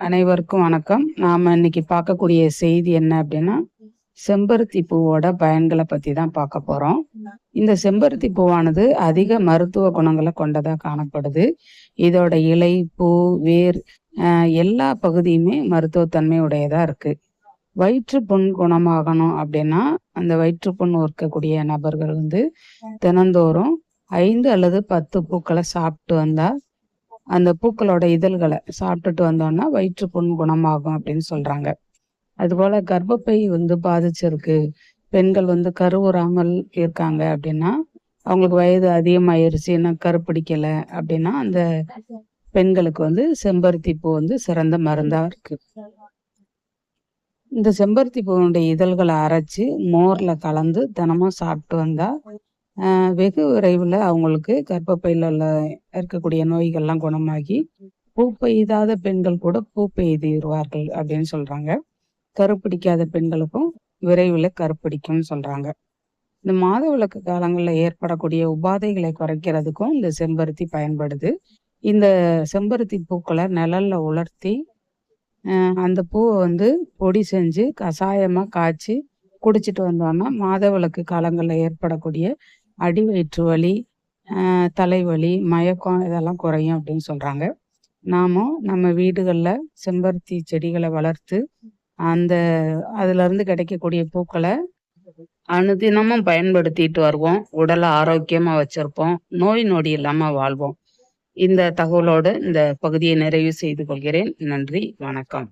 அனைவருக்கும் வணக்கம். நாம இன்னைக்கு பார்க்கக்கூடிய செய்தி என்ன அப்படின்னா செம்பருத்தி பூவோட பயன்களை பத்தி தான் பார்க்க போறோம். இந்த செம்பருத்தி பூவானது அதிக மருத்துவ குணங்களை கொண்டதா காணப்படுது. இதோட இலை பூ வேர் எல்லா பகுதியுமே மருத்துவத்தன்மை உடையதா இருக்கு. வயிற்று புண் குணமாகணும் அப்படின்னா அந்த வயிற்று புண் இருக்கக்கூடிய நபர்கள் வந்து தினந்தோறும் ஐந்து அல்லது பத்து பூக்களை சாப்பிட்டு வந்தா அந்த பூக்களோட இதழ்களை சாப்பிட்டுட்டு வந்தோம்னா வயிற்று புண் குணமாகும் அப்படின்னு சொல்றாங்க. அதுபோல கர்ப்பப்பை வந்து பாதிச்சிருக்கு. பெண்கள் வந்து கருவுறாமல் இருக்காங்க அப்படின்னா அவங்களுக்கு வயது அதிகமாயிருச்சு என்ன கருப்பிடிக்கல அப்படின்னா அந்த பெண்களுக்கு வந்து செம்பருத்தி பூ வந்து சிறந்த மருந்தா இருக்கு. இந்த செம்பருத்தி பூவுடைய இதழ்களை அரைச்சு மோர்ல கலந்து தினமும் சாப்பிட்டு வந்தா வெகு விரைவில் அவங்களுக்கு கர்ப்பப்பையில உள்ள இருக்கக்கூடிய நோய்கள்லாம் குணமாகி பூ பெய்தாத பெண்கள் கூட பூ பெய்திடுவார்கள் அப்படின்னு சொல்கிறாங்க கருப்பிடிக்காத பெண்களுக்கும் விரைவில் கருப்பிடிக்கும்னு சொல்கிறாங்க இந்த மாத விளக்கு காலங்களில் ஏற்படக்கூடிய உபாதைகளை குறைக்கிறதுக்கும் இந்த செம்பருத்தி பயன்படுது. இந்த செம்பருத்தி பூக்களை நிழல்ல உலர்த்தி ஆஹ் அந்த பூவை வந்து பொடி செஞ்சு கஷாயமாக காய்ச்சி குடிச்சிட்டு வந்தோம்னா மாதவிளக்கு காலங்களில் ஏற்படக்கூடிய அடி வயிற்று வலி தலைவலி மயக்கம் இதெல்லாம் குறையும் அப்படின்னு சொல்கிறாங்க நாமும் நம்ம வீடுகளில் செம்பருத்தி செடிகளை வளர்த்து அந்த அதுலேருந்து கிடைக்கக்கூடிய பூக்களை அனுதினமும் பயன்படுத்திட்டு வருவோம். உடலை ஆரோக்கியமாக வச்சிருப்போம். நோய் நொடி இல்லாமல் வாழ்வோம். இந்த தகவலோடு இந்த பகுதியை நிறைவு செய்து கொள்கிறேன். நன்றி. வணக்கம்.